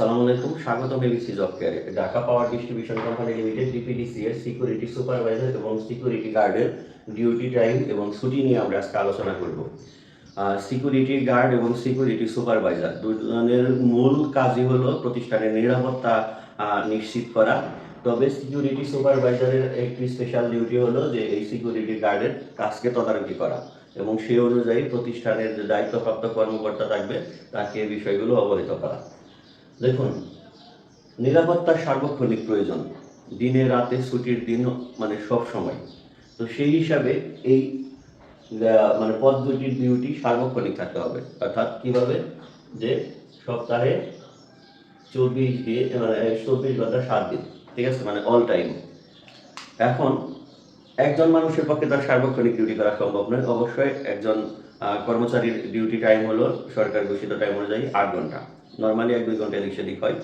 সালামু আলাইকুম, স্বাগত এবিসি জব কেয়ারে Dhaka power distribution company limited DPDC এর সিকিউরিটি সুপারভাইজার এবং সিকিউরিটি গার্ডের ডিউটি টাইম এবং ছুটি নিয়ে আমরা আজকে আলোচনা করব। সিকিউরিটি গার্ড এবং সিকিউরিটি সুপারভাইজার দুজনের মূল কাজই হলো প্রতিষ্ঠানের নিরাপত্তা নিশ্চিত করা। তবে সিকিউরিটি সুপারভাইজারের একটি স্পেশাল ডিউটি হলো যে এই সিকিউরিটি গার্ডের কাজকে তদারকি করা এবং সেই অনুযায়ী প্রতিষ্ঠানের যে দায়িত্বপ্রাপ্ত কর্মকর্তা থাকবে তাকে বিষয়গুলো অবহিত করা। দেখুন, নিরাপত্তার সার্বক্ষণিক প্রয়োজন। দিনে, রাতে, ছুটির দিন মানে সব সময়। তো সেই হিসাবে এই মানে পদ দুটির ডিউটি সার্বক্ষণিক থাকতে হবে। অর্থাৎ কীভাবে? যে সপ্তাহে চব্বিশ দিন মানে চব্বিশ ঘণ্টা সাত দিন, ঠিক আছে? মানে অল টাইম এখন, একজন মানুষের পক্ষে তার সার্বক্ষণিক ডিউটি করা সম্ভব নয়। অবশ্যই একজন কর্মচারীর ডিউটি টাইম হলো, সরকার ঘোষিত টাইম অনুযায়ী আট ঘণ্টা। নর্মালি এক দুই ঘণ্টা এদিক সেদিক হয়।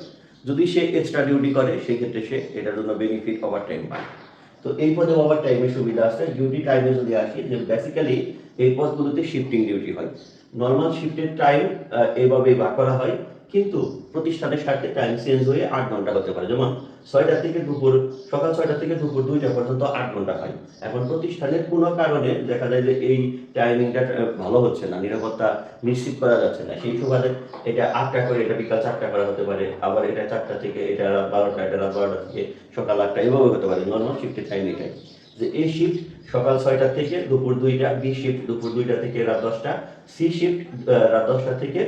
যদি সে এক্সট্রা ডিউটি করে, সেক্ষেত্রে সে এটার জন্য বেনিফিট ওভার টাইম পায়। তো এই পদে ওভার টাইমের সুবিধা আছে। ডিউটি টাইমে যদি আসি যে বেসিক্যালি এই পদগুলোতে শিফটিং ডিউটি হয়। নর্মাল শিফটের টাইম এইভাবেই ভাগ করা হয়। কিন্তু প্রতিষ্ঠানের সাথে টাইম চেঞ্জ হয়ে আট ঘণ্টা হতে পারে। যেমন ছয়টা থেকে দুপুর, সকাল ছয়টা থেকে দুপুর দুইটা পর্যন্ত আট ঘণ্টা হয়। এখন প্রতিষ্ঠানের কোনো কারণে দেখা যায় যে এই টাইমিংটা ভালো হচ্ছে না, নিরাপত্তা নিশ্চিত করা যাচ্ছে না। সেই সুবাদে এটা আটটা করে, এটা বিকাল চারটা করা হতে পারে, আবার এটা চারটা থেকে, এটা বারোটা, এটা রাত বারোটা থেকে সকাল আটটা, এভাবে হতে পারে। নর্মাল শিফটের টাইম এটাই। যে এই শিফট সকাল ছয়টা থেকে দুপুর দুইটা, বি শিফট দুপুর দুইটা থেকে রাত দশটা, সি শিফট রাত দশটা থেকে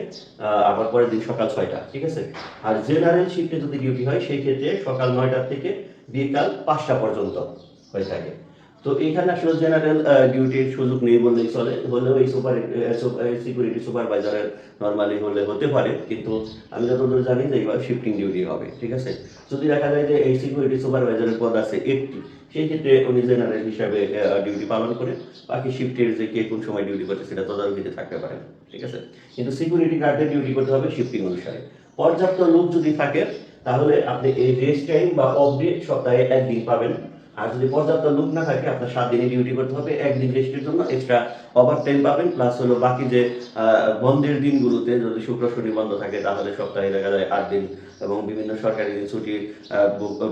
আবার পরের দিন সকাল ছয়টা, ঠিক আছে? আর জেনারেল শিফটে যদি ডিউটি হয়, সেই ক্ষেত্রে সকাল নয়টা থেকে বিকাল পাঁচটা পর্যন্ত হয়ে থাকে। তো এখানে আসলে জেনারেল ডিউটির সুযোগ নেই বললেই চলে। হলেও এই সুপার সিকিউরিটি সুপারভাইজারের নর্মালি হলে হতে পারে। কিন্তু আমি যতদূর জানি যে এইবার শিফটিং ডিউটি হবে, ঠিক আছে? যদি দেখা যায় যে এই সিকিউরিটি সুপারভাইজারের পদ আছে একটি, সেই ক্ষেত্রে উনি জেনারেল হিসাবে ডিউটি পালন করে বাকি শিফটের যে কে কোন সময় ডিউটি করছে সেটা তদারকিতে থাকতে পারেন ঠিক আছে? কিন্তু সিকিউরিটি গার্ডের ডিউটি করতে হবে শিফটিং অনুসারে। পর্যাপ্ত লোক যদি থাকে, তাহলে আপনি এই রেস্ট টাইম বা অফ ডে সপ্তাহে একদিন পাবেন। আর যদি পর্যাপ্ত লোক না থাকে, আপনার সাত দিনে ডিউটি করতে হবে একদিন রেস্টের জন্য এক্সট্রা ওভার টাইম পাবেন প্লাস হলো বাকি যে বন্ধের দিনগুলোতে যদি শুক্র, শনি বন্ধ থাকে, তাহলে সপ্তাহে দেখা যায় আট দিন এবং বিভিন্ন সরকারি ছুটি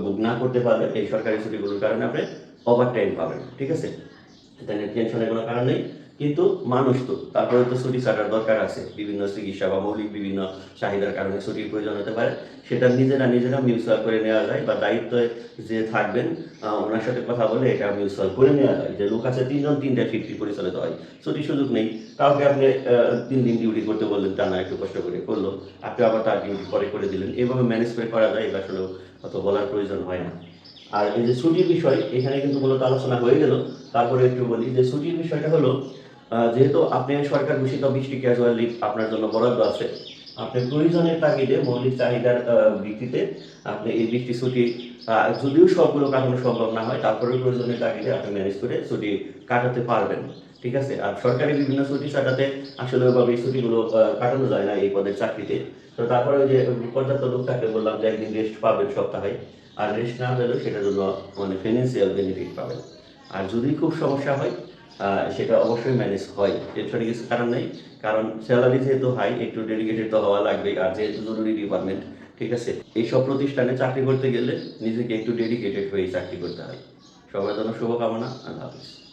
বুক না করতে পারবেন এই সরকারি ছুটিগুলোর কারণে আপনি ওভার টাইম পাবেন, ঠিক আছে? টেনশনের কোনো কারণ নেই। কিন্তু মানুষ তো, তারপরে তো ছুটি ছাটার দরকার আছে। বিভিন্ন চিকিৎসা বা মৌলিক বিভিন্ন চাহিদার কারণে ছুটির প্রয়োজন হতে পারে। সেটা নিজেরা নিজেরা মিউচুয়াল করে নেওয়া যায় বা দায়িত্বে যে থাকবেন ওনার সাথে কথা বলে এটা মিউচুয়াল করে নেওয়া যায়। যে লোক আছে, তিনজন, তিনটা শিফটি পরিচালিত হয়। ছুটির সুযোগ নেই। কাউকে আপনি তিন দিন ডিউটি করতে বললেন, তা না, একটু কষ্ট করে করল। আপনি আবার তার ডিউটি পরে করে দিলেন। এভাবে ম্যানেজ করে করা যায়, এটা আসলে অত বলার প্রয়োজন হয় না। আর এই যে ছুটির বিষয়, এখানে কিন্তু মূলত আলোচনা হয়ে গেল। তারপরে একটু বলি যে ছুটির বিষয়টা হলো যেহেতু আপনি সরকার ঘোষিত বৃষ্টি ক্যাজুয়াল লিভ আপনার জন্য বরাদ্দ আছে, আপনি প্রয়োজনের তাগিদে মৌলিক চাহিদার ভিত্তিতে আপনি এই বৃষ্টি ছুটি যদিও সবগুলো কাটানো সম্ভব না হয় তারপরে প্রয়োজনের তাগিদে আপনি ম্যানেজ করে ছুটি কাটাতে পারবেন, ঠিক আছে? আর সরকারি বিভিন্ন ছুটি কাটাতে আসলে ওইভাবে এই ছুটিগুলো কাটানো যায় না এই পদের চাকরিতে। তো তারপরে ওই যে পর্যাপ্ত লোক থাকলে বললাম যে একদিন রেস্ট পাবেন সপ্তাহে, আর রেস্ট না পেলেও সেটার জন্য মানে ফিনান্সিয়াল বেনিফিট পাবেন। আর যদি খুব সমস্যা হয় সেটা অবশ্যই ম্যানেজ হয়। টেনশনে কিছু কারণ নেই। কারণ স্যালারি যেহেতু হাই একটু ডেডিকেটেড তো হওয়া লাগবে আর যেহেতু জরুরি ডিপার্টমেন্ট ঠিক আছে? এইসব প্রতিষ্ঠানে চাকরি করতে গেলে নিজেকে একটু ডেডিকেটেড হয়ে চাকরি করতে হয়। সবার জন্য শুভকামনা, আল্লাহ হাফিজ।